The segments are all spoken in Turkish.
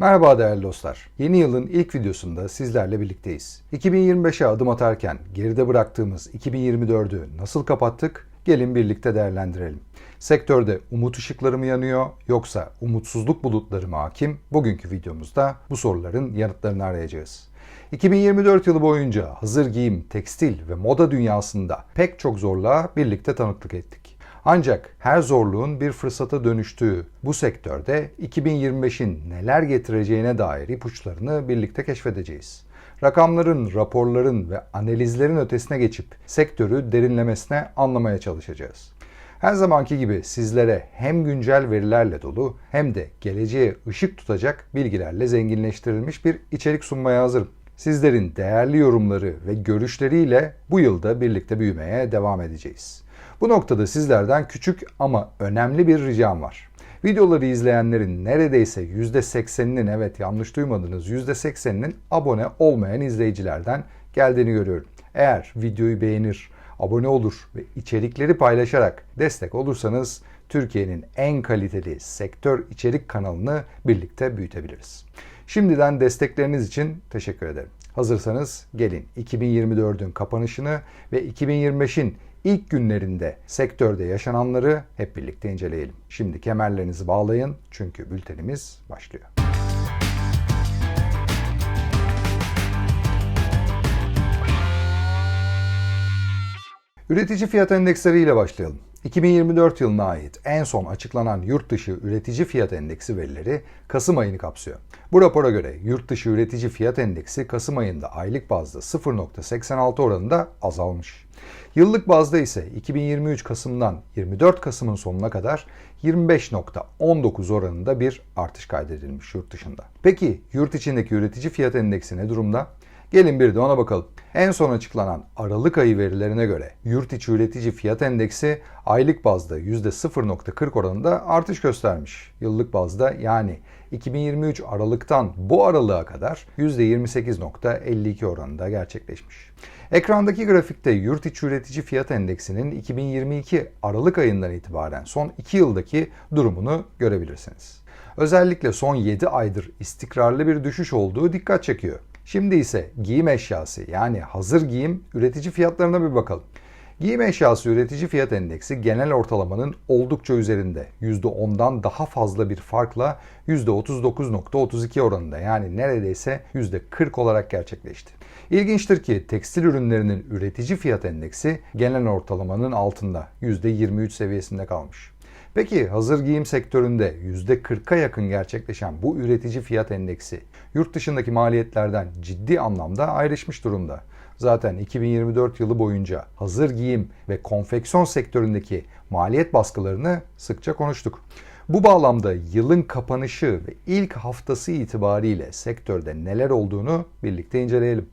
Merhaba değerli dostlar. Yeni yılın ilk videosunda sizlerle birlikteyiz. 2025'e adım atarken geride bıraktığımız 2024'ü nasıl kapattık? Gelin birlikte değerlendirelim. Sektörde umut ışıkları mı yanıyor yoksa umutsuzluk bulutları mı hakim? Bugünkü videomuzda bu soruların yanıtlarını arayacağız. 2024 yılı boyunca hazır giyim, tekstil ve moda dünyasında pek çok zorluğa birlikte tanıklık ettik. Ancak her zorluğun bir fırsata dönüştüğü bu sektörde 2025'in neler getireceğine dair ipuçlarını birlikte keşfedeceğiz. Rakamların, raporların ve analizlerin ötesine geçip sektörü derinlemesine anlamaya çalışacağız. Her zamanki gibi sizlere hem güncel verilerle dolu hem de geleceğe ışık tutacak bilgilerle zenginleştirilmiş bir içerik sunmaya hazırım. Sizlerin değerli yorumları ve görüşleriyle bu yılda birlikte büyümeye devam edeceğiz. Bu noktada sizlerden küçük ama önemli bir ricam var. Videoları izleyenlerin neredeyse %80'inin evet yanlış duymadınız %80'inin abone olmayan izleyicilerden geldiğini görüyorum. Eğer videoyu beğenir, abone olur ve içerikleri paylaşarak destek olursanız Türkiye'nin en kaliteli sektör içerik kanalını birlikte büyütebiliriz. Şimdiden destekleriniz için teşekkür ederim. Hazırsanız gelin 2024'ün kapanışını ve 2025'in ilk günlerinde sektörde yaşananları hep birlikte inceleyelim. Şimdi kemerlerinizi bağlayın çünkü bültenimiz başlıyor. Üretici fiyat endeksleri ile başlayalım. 2024 yılına ait en son açıklanan yurt dışı üretici fiyat endeksi verileri Kasım ayını kapsıyor. Bu rapora göre yurt dışı üretici fiyat endeksi Kasım ayında aylık bazda 0.86 oranında azalmış. Yıllık bazda ise 2023 Kasım'dan 24 Kasım'ın sonuna kadar 25.19 oranında bir artış kaydedilmiş yurt dışında. Peki yurt içindeki üretici fiyat endeksi ne durumda? Gelin bir de ona bakalım. En son açıklanan Aralık ayı verilerine göre yurt içi üretici fiyat endeksi aylık bazda %0.40 oranında artış göstermiş. Yıllık bazda yani 2023 Aralık'tan bu aralığa kadar %28.52 oranında gerçekleşmiş. Ekrandaki grafikte yurt içi üretici fiyat endeksinin 2022 Aralık ayından itibaren son 2 yıldaki durumunu görebilirsiniz. Özellikle son 7 aydır istikrarlı bir düşüş olduğu dikkat çekiyor. Şimdi ise giyim eşyası yani hazır giyim üretici fiyatlarına bir bakalım. Giyim eşyası üretici fiyat endeksi genel ortalamanın oldukça üzerinde. %10'dan daha fazla bir farkla %39.32 oranında yani neredeyse %40 olarak gerçekleşti. İlginçtir ki tekstil ürünlerinin üretici fiyat endeksi genel ortalamanın altında %23 seviyesinde kalmış. Peki hazır giyim sektöründe %40'a yakın gerçekleşen bu üretici fiyat endeksi yurt dışındaki maliyetlerden ciddi anlamda ayrışmış durumda. Zaten 2024 yılı boyunca hazır giyim ve konfeksiyon sektöründeki maliyet baskılarını sıkça konuştuk. Bu bağlamda yılın kapanışı ve ilk haftası itibariyle sektörde neler olduğunu birlikte inceleyelim.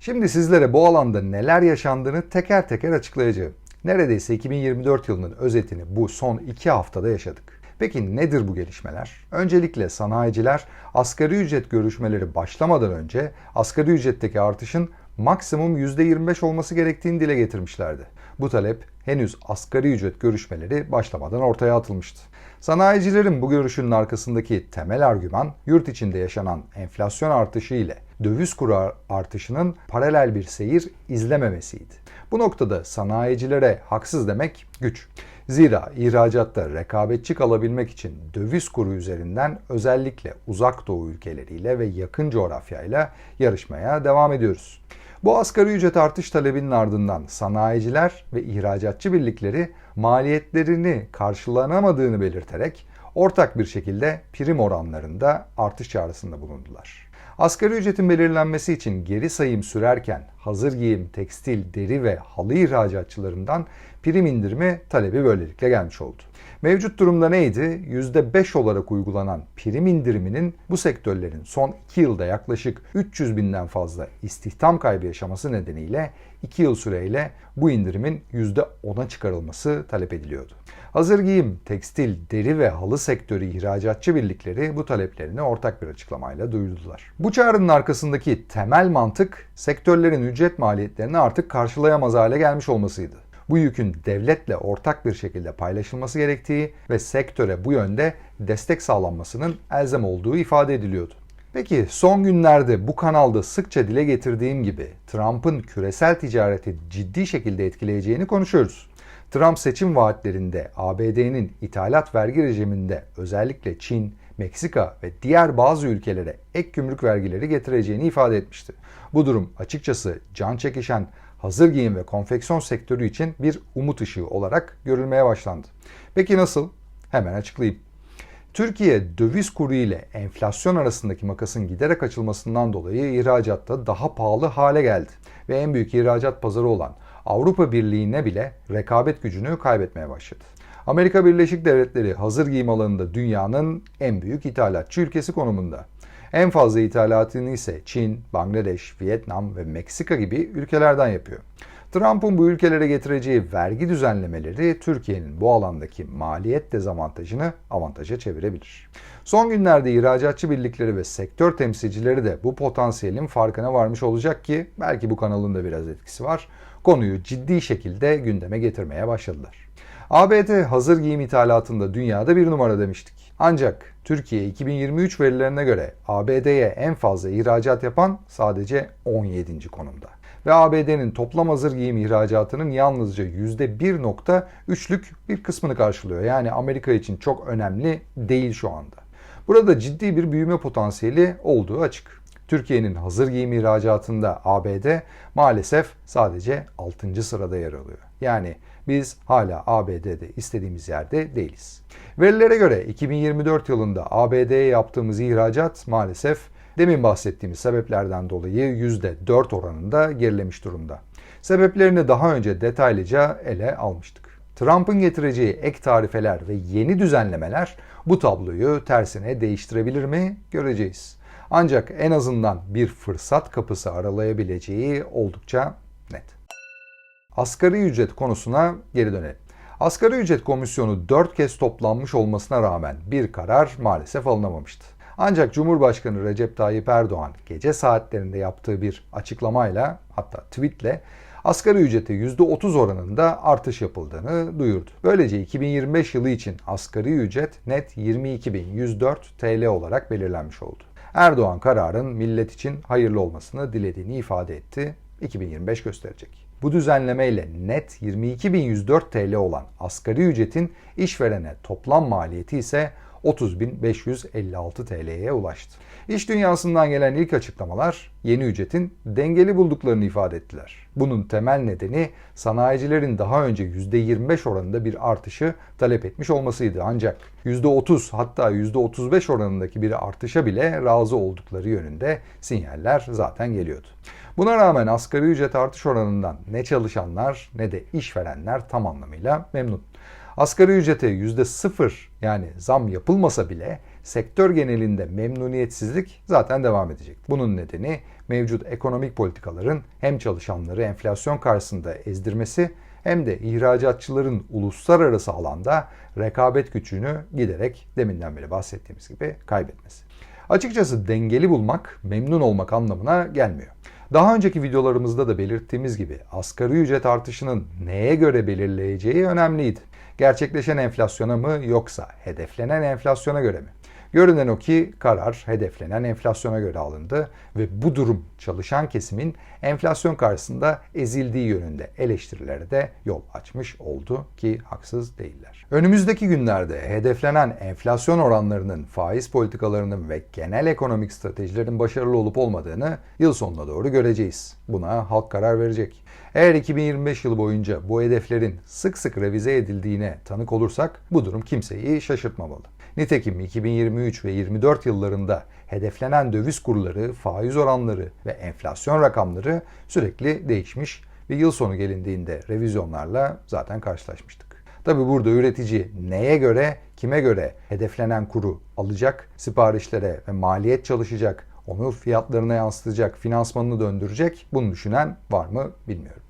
Şimdi sizlere bu alanda neler yaşandığını teker teker açıklayacağım. Neredeyse 2024 yılının özetini bu son iki haftada yaşadık. Peki nedir bu gelişmeler? Öncelikle sanayiciler asgari ücret görüşmeleri başlamadan önce asgari ücretteki artışın maksimum %25 olması gerektiğini dile getirmişlerdi. Bu talep henüz asgari ücret görüşmeleri başlamadan ortaya atılmıştı. Sanayicilerin bu görüşünün arkasındaki temel argüman yurt içinde yaşanan enflasyon artışı ile döviz kuru artışının paralel bir seyir izlememesiydi. Bu noktada sanayicilere haksız demek güç. Zira ihracatta rekabetçi kalabilmek için döviz kuru üzerinden özellikle uzak doğu ülkeleriyle ve yakın coğrafyayla yarışmaya devam ediyoruz. Bu asgari ücret artış talebinin ardından sanayiciler ve ihracatçı birlikleri maliyetlerini karşılanamadığını belirterek ortak bir şekilde prim oranlarında artış çağrısında bulundular. Asgari ücretin belirlenmesi için geri sayım sürerken hazır giyim, tekstil, deri ve halı ihracatçılarından prim indirimi talebi böylelikle gelmiş oldu. Mevcut durumda neydi? %5 olarak uygulanan prim indiriminin bu sektörlerin son 2 yılda yaklaşık 300 binden fazla istihdam kaybı yaşaması nedeniyle 2 yıl süreyle bu indirimin %10'a çıkarılması talep ediliyordu. Hazır giyim, tekstil, deri ve halı sektörü ihracatçı birlikleri bu taleplerini ortak bir açıklamayla duyurdular. Bu çağrının arkasındaki temel mantık sektörlerin ücret maliyetlerini artık karşılayamaz hale gelmiş olmasıydı. Bu yükün devletle ortak bir şekilde paylaşılması gerektiği ve sektöre bu yönde destek sağlanmasının elzem olduğu ifade ediliyordu. Peki son günlerde bu kanalda sıkça dile getirdiğim gibi Trump'ın küresel ticareti ciddi şekilde etkileyeceğini konuşuyoruz. Trump seçim vaatlerinde ABD'nin ithalat vergi rejiminde özellikle Çin, Meksika ve diğer bazı ülkelere ek gümrük vergileri getireceğini ifade etmişti. Bu durum açıkçası can çekişen hazır giyim ve konfeksiyon sektörü için bir umut ışığı olarak görülmeye başlandı. Peki nasıl? Hemen açıklayayım. Türkiye döviz kuru ile enflasyon arasındaki makasın giderek açılmasından dolayı ihracatta daha pahalı hale geldi ve en büyük ihracat pazarı olan Avrupa Birliği'ne bile rekabet gücünü kaybetmeye başladı. Amerika Birleşik Devletleri hazır giyim alanında dünyanın en büyük ithalatçı ülkesi konumunda. En fazla ithalatını ise Çin, Bangladeş, Vietnam ve Meksika gibi ülkelerden yapıyor. Trump'ın bu ülkelere getireceği vergi düzenlemeleri Türkiye'nin bu alandaki maliyet dezavantajını avantaja çevirebilir. Son günlerde ihracatçı birlikleri ve sektör temsilcileri de bu potansiyelin farkına varmış olacak ki belki bu kanalın da biraz etkisi var. Konuyu ciddi şekilde gündeme getirmeye başladılar. ABD hazır giyim ithalatında dünyada bir numara demiştik. Ancak Türkiye 2023 verilerine göre ABD'ye en fazla ihracat yapan sadece 17. konumda. Ve ABD'nin toplam hazır giyim ihracatının yalnızca %1.3'lük bir kısmını karşılıyor. Yani Amerika için çok önemli değil şu anda. Burada ciddi bir büyüme potansiyeli olduğu açık. Türkiye'nin hazır giyim ihracatında ABD maalesef sadece 6. sırada yer alıyor. Yani biz hala ABD'de istediğimiz yerde değiliz. Verilere göre 2024 yılında ABD'ye yaptığımız ihracat maalesef demin bahsettiğimiz sebeplerden dolayı %4 oranında gerilemiş durumda. Sebeplerini daha önce detaylıca ele almıştık. Trump'ın getireceği ek tarifeler ve yeni düzenlemeler bu tabloyu tersine değiştirebilir mi göreceğiz. Ancak en azından bir fırsat kapısı aralayabileceği oldukça net. Asgari ücret konusuna geri dönelim. Asgari ücret komisyonu 4 kez toplanmış olmasına rağmen bir karar maalesef alınamamıştı. Ancak Cumhurbaşkanı Recep Tayyip Erdoğan gece saatlerinde yaptığı bir açıklamayla hatta tweetle asgari ücrete %30 oranında artış yapıldığını duyurdu. Böylece 2025 yılı için asgari ücret net 22.104 TL olarak belirlenmiş oldu. Erdoğan kararın millet için hayırlı olmasını dilediğini ifade etti. 2025 gösterecek. Bu düzenlemeyle net 22.104 TL olan asgari ücretin işverene toplam maliyeti ise 30.556 TL'ye ulaştı. İş dünyasından gelen ilk açıklamalar yeni ücretin dengeli bulduklarını ifade ettiler. Bunun temel nedeni sanayicilerin daha önce %25 oranında bir artışı talep etmiş olmasıydı. Ancak %30 hatta %35 oranındaki bir artışa bile razı oldukları yönünde sinyaller zaten geliyordu. Buna rağmen asgari ücret artış oranından ne çalışanlar ne de işverenler tam anlamıyla memnun. Asgari ücrete %0 yani zam yapılmasa bile sektör genelinde memnuniyetsizlik zaten devam edecek. Bunun nedeni mevcut ekonomik politikaların hem çalışanları enflasyon karşısında ezdirmesi hem de ihracatçıların uluslararası alanda rekabet gücünü giderek deminden beri bahsettiğimiz gibi kaybetmesi. Açıkçası dengeli bulmak memnun olmak anlamına gelmiyor. Daha önceki videolarımızda da belirttiğimiz gibi asgari ücret artışının neye göre belirleyeceği önemliydi. Gerçekleşen enflasyona mı yoksa hedeflenen enflasyona göre mi? Görünen o ki karar hedeflenen enflasyona göre alındı ve bu durum çalışan kesimin enflasyon karşısında ezildiği yönünde eleştirilere de yol açmış oldu ki haksız değiller. Önümüzdeki günlerde hedeflenen enflasyon oranlarının, faiz politikalarının ve genel ekonomik stratejilerin başarılı olup olmadığını yıl sonuna doğru göreceğiz. Buna halk karar verecek. Eğer 2025 yılı boyunca bu hedeflerin sık sık revize edildiğine tanık olursak bu durum kimseyi şaşırtmamalı. Nitekim 2023 ve 24 yıllarında hedeflenen döviz kurları, faiz oranları ve enflasyon rakamları sürekli değişmiş ve yıl sonu gelindiğinde revizyonlarla zaten karşılaşmıştık. Tabi burada üretici neye göre, kime göre hedeflenen kuru alacak, siparişlere ve maliyet çalışacak, onu fiyatlarına yansıtacak, finansmanını döndürecek bunu düşünen var mı bilmiyorum.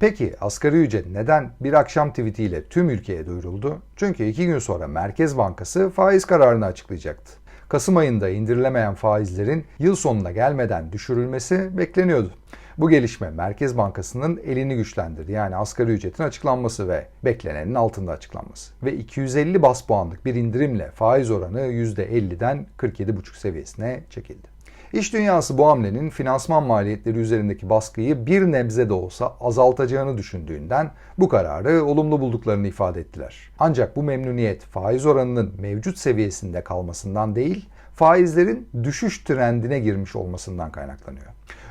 Peki asgari ücret neden bir akşam tweetiyle tüm ülkeye duyuruldu? Çünkü iki gün sonra Merkez Bankası faiz kararını açıklayacaktı. Kasım ayında indirilemeyen faizlerin yıl sonuna gelmeden düşürülmesi bekleniyordu. Bu gelişme Merkez Bankası'nın elini güçlendirdi. Yani asgari ücretin açıklanması ve beklenenin altında açıklanması. Ve 250 bas puanlık bir indirimle faiz oranı %50'den 47,5 seviyesine çekildi. İş dünyası bu hamlenin finansman maliyetleri üzerindeki baskıyı bir nebze de olsa azaltacağını düşündüğünden bu kararı olumlu bulduklarını ifade ettiler. Ancak bu memnuniyet faiz oranının mevcut seviyesinde kalmasından değil, faizlerin düşüş trendine girmiş olmasından kaynaklanıyor.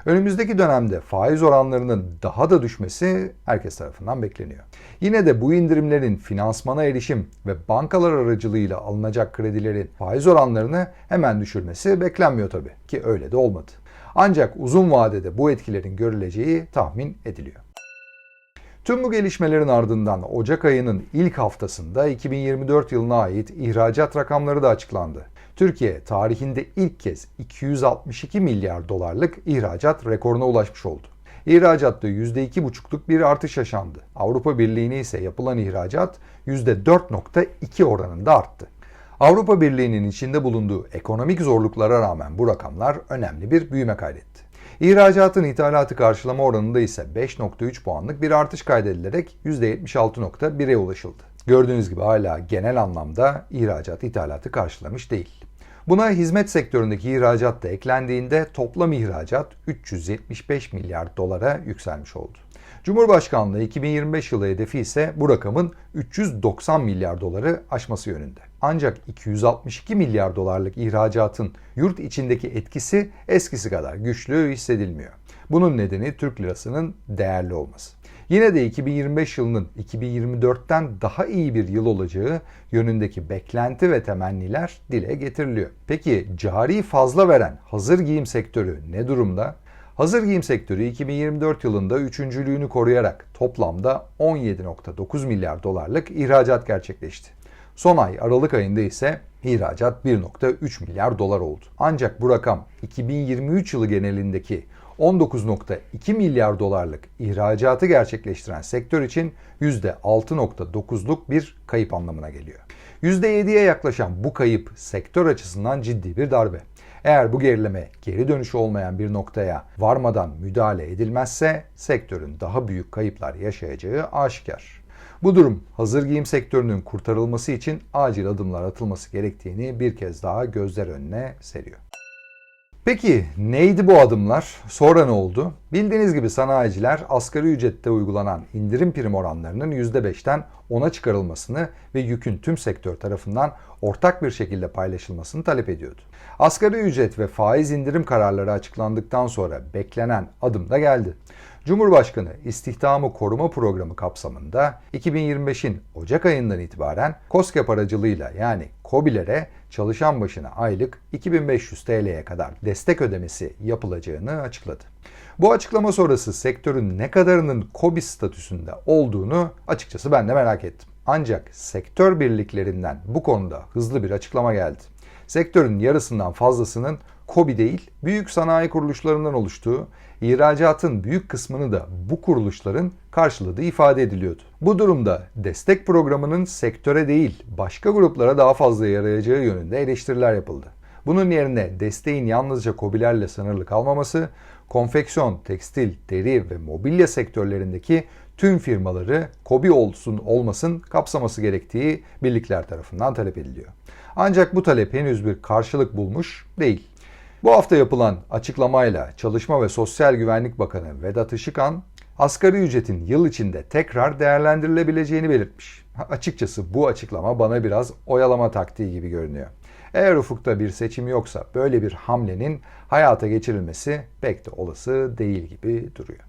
Önümüzdeki dönemde faiz oranlarının daha da düşmesi herkes tarafından bekleniyor. Yine de bu indirimlerin finansmana erişim ve bankalar aracılığıyla alınacak kredilerin faiz oranlarını hemen düşürmesi beklenmiyor tabii ki öyle de olmadı. Ancak uzun vadede bu etkilerin görüleceği tahmin ediliyor. Tüm bu gelişmelerin ardından Ocak ayının ilk haftasında 2024 yılına ait ihracat rakamları da açıklandı. Türkiye tarihinde ilk kez 262 milyar dolarlık ihracat rekoruna ulaşmış oldu. İhracatta %2,5'luk bir artış yaşandı. Avrupa Birliği'ne ise yapılan ihracat %4,2 oranında arttı. Avrupa Birliği'nin içinde bulunduğu ekonomik zorluklara rağmen bu rakamlar önemli bir büyüme kaydetti. İhracatın ithalatı karşılama oranında ise 5.3 puanlık bir artış kaydedilerek %76.1'e ulaşıldı. Gördüğünüz gibi hala genel anlamda ihracat ithalatı karşılamış değil. Buna hizmet sektöründeki ihracat da eklendiğinde toplam ihracat 375 milyar dolara yükselmiş oldu. Cumhurbaşkanlığı 2025 yılı hedefi ise bu rakamın 390 milyar doları aşması yönünde. Ancak 262 milyar dolarlık ihracatın yurt içindeki etkisi eskisi kadar güçlü hissedilmiyor. Bunun nedeni Türk lirasının değerli olması. Yine de 2025 yılının 2024'ten daha iyi bir yıl olacağı yönündeki beklenti ve temenniler dile getiriliyor. Peki cari fazla veren hazır giyim sektörü ne durumda? Hazır giyim sektörü 2024 yılında üçüncülüğünü koruyarak toplamda 17.9 milyar dolarlık ihracat gerçekleşti. Son ay Aralık ayında ise ihracat 1.3 milyar dolar oldu. Ancak bu rakam 2023 yılı genelindeki 19.2 milyar dolarlık ihracatı gerçekleştiren sektör için %6.9'luk bir kayıp anlamına geliyor. %7'ye yaklaşan bu kayıp sektör açısından ciddi bir darbe. Eğer bu gerileme geri dönüşü olmayan bir noktaya varmadan müdahale edilmezse sektörün daha büyük kayıplar yaşayacağı aşikar. Bu durum hazır giyim sektörünün kurtarılması için acil adımlar atılması gerektiğini bir kez daha gözler önüne seriyor. Peki neydi bu adımlar? Sonra ne oldu? Bildiğiniz gibi sanayiciler asgari ücrette uygulanan indirim prim oranlarının %5'ten 10'a çıkarılmasını ve yükün tüm sektör tarafından ortak bir şekilde paylaşılmasını talep ediyordu. Asgari ücret ve faiz indirim kararları açıklandıktan sonra beklenen adım da geldi. Cumhurbaşkanı İstihdamı Koruma Programı kapsamında 2025'in Ocak ayından itibaren KOSGEB aracılığıyla yani KOBİ'lere çalışan başına aylık 2500 TL'ye kadar destek ödemesi yapılacağını açıkladı. Bu açıklama sonrası sektörün ne kadarının KOBİ statüsünde olduğunu açıkçası ben de merak ettim. Ancak sektör birliklerinden bu konuda hızlı bir açıklama geldi. Sektörün yarısından fazlasının KOBİ değil, büyük sanayi kuruluşlarından oluştuğu, ihracatın büyük kısmını da bu kuruluşların karşıladığı ifade ediliyordu. Bu durumda destek programının sektöre değil, başka gruplara daha fazla yarayacağı yönünde eleştiriler yapıldı. Bunun yerine desteğin yalnızca KOBİ'lerle sınırlı kalmaması, konfeksiyon, tekstil, deri ve mobilya sektörlerindeki tüm firmaları KOBİ olsun olmasın kapsaması gerektiği birlikler tarafından talep ediliyor. Ancak bu talep henüz bir karşılık bulmuş değil. Bu hafta yapılan açıklamayla Çalışma ve Sosyal Güvenlik Bakanı Vedat Işıkhan, asgari ücretin yıl içinde tekrar değerlendirilebileceğini belirtmiş. Açıkçası bu açıklama bana biraz oyalama taktiği gibi görünüyor. Eğer ufukta bir seçim yoksa böyle bir hamlenin hayata geçirilmesi pek de olası değil gibi duruyor.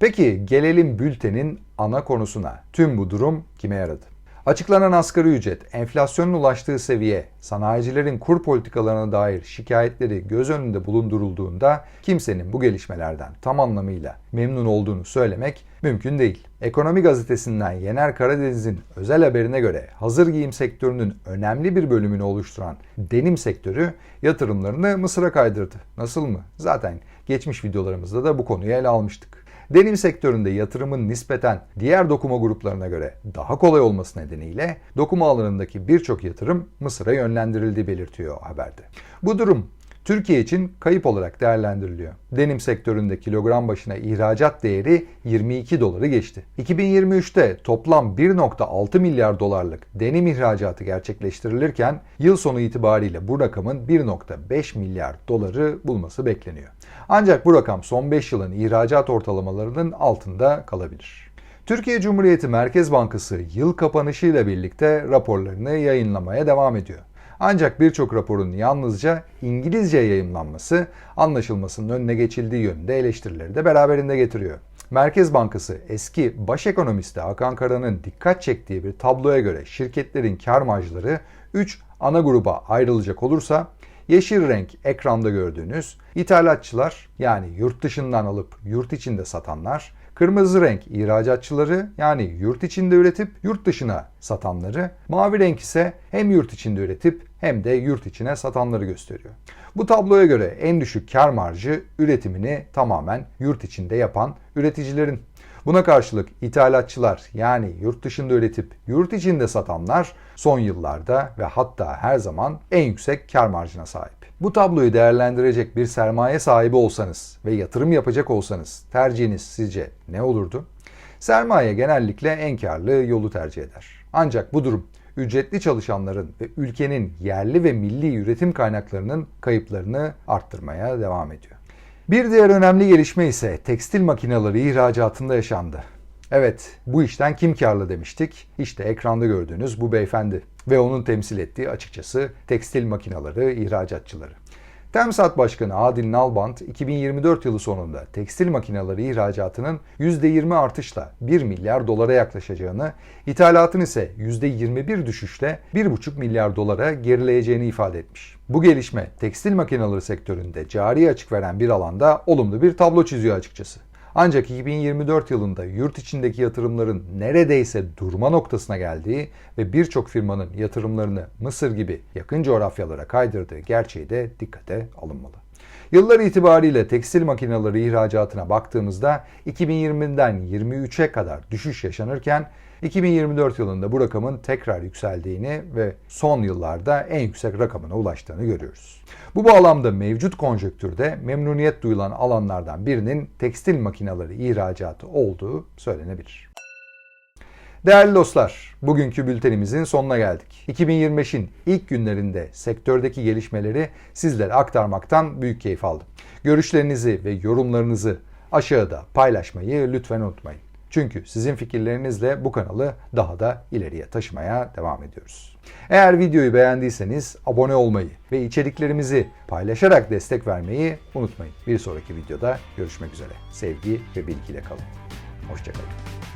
Peki gelelim bültenin ana konusuna. Tüm bu durum kime yaradı? Açıklanan asgari ücret, enflasyonun ulaştığı seviye, sanayicilerin kur politikalarına dair şikayetleri göz önünde bulundurulduğunda kimsenin bu gelişmelerden tam anlamıyla memnun olduğunu söylemek mümkün değil. Ekonomi gazetesinden Yener Karadeniz'in özel haberine göre hazır giyim sektörünün önemli bir bölümünü oluşturan denim sektörü yatırımlarını Mısır'a kaydırdı. Nasıl mı? Zaten geçmiş videolarımızda da bu konuyu ele almıştık. Denim sektöründe yatırımın nispeten diğer dokuma gruplarına göre daha kolay olması nedeniyle dokuma alanındaki birçok yatırım Mısır'a yönlendirildiği belirtiyor haberde. Bu durum Türkiye için kayıp olarak değerlendiriliyor. Denim sektöründe kilogram başına ihracat değeri 22 doları geçti. 2023'te toplam 1.6 milyar dolarlık denim ihracatı gerçekleştirilirken yıl sonu itibariyle bu rakamın 1.5 milyar doları bulması bekleniyor. Ancak bu rakam son 5 yılın ihracat ortalamalarının altında kalabilir. Türkiye Cumhuriyeti Merkez Bankası yıl kapanışıyla birlikte raporlarını yayınlamaya devam ediyor. Ancak birçok raporun yalnızca İngilizce yayımlanması anlaşılmasının önüne geçildiği yönünde eleştirileri de beraberinde getiriyor. Merkez Bankası eski baş ekonomisti Hakan Kara'nın dikkat çektiği bir tabloya göre şirketlerin kar marjları 3 ana gruba ayrılacak olursa yeşil renk ekranda gördüğünüz ithalatçılar yani yurt dışından alıp yurt içinde satanlar, Kırmızı renk ihracatçıları yani yurt içinde üretip yurt dışına satanları, mavi renk ise hem yurt içinde üretip hem de yurt içine satanları gösteriyor. Bu tabloya göre en düşük kar marjı üretimini tamamen yurt içinde yapan üreticilerin. Buna karşılık ithalatçılar yani yurt dışında üretip yurt içinde satanlar son yıllarda ve hatta her zaman en yüksek kar marjına sahip. Bu tabloyu değerlendirecek bir sermaye sahibi olsanız ve yatırım yapacak olsanız tercihiniz sizce ne olurdu? Sermaye genellikle en karlı yolu tercih eder. Ancak bu durum ücretli çalışanların ve ülkenin yerli ve milli üretim kaynaklarının kayıplarını arttırmaya devam ediyor. Bir diğer önemli gelişme ise tekstil makineleri ihracatında yaşandı. Evet, bu işten kim karlı demiştik? İşte ekranda gördüğünüz bu beyefendi ve onun temsil ettiği açıkçası tekstil makineleri ihracatçıları. Temsat Başkanı Adil Nalbant 2024 yılı sonunda tekstil makineleri ihracatının %20 artışla 1 milyar dolara yaklaşacağını, ithalatın ise %21 düşüşle 1,5 milyar dolara gerileyeceğini ifade etmiş. Bu gelişme tekstil makineleri sektöründe cari açık veren bir alanda olumlu bir tablo çiziyor açıkçası. Ancak 2024 yılında yurt içindeki yatırımların neredeyse durma noktasına geldiği ve birçok firmanın yatırımlarını Mısır gibi yakın coğrafyalara kaydırdığı gerçeği de dikkate alınmalı. Yıllar itibariyle tekstil makineleri ihracatına baktığımızda 2020'den 23'e kadar düşüş yaşanırken 2024 yılında bu rakamın tekrar yükseldiğini ve son yıllarda en yüksek rakamına ulaştığını görüyoruz. Bu bağlamda mevcut konjöktürde memnuniyet duyulan alanlardan birinin tekstil makineleri ihracatı olduğu söylenebilir. Değerli dostlar, bugünkü bültenimizin sonuna geldik. 2025'in ilk günlerinde sektördeki gelişmeleri sizlere aktarmaktan büyük keyif aldım. Görüşlerinizi ve yorumlarınızı aşağıda paylaşmayı lütfen unutmayın. Çünkü sizin fikirlerinizle bu kanalı daha da ileriye taşımaya devam ediyoruz. Eğer videoyu beğendiyseniz abone olmayı ve içeriklerimizi paylaşarak destek vermeyi unutmayın. Bir sonraki videoda görüşmek üzere. Sevgi ve bilgiyle kalın. Hoşçakalın.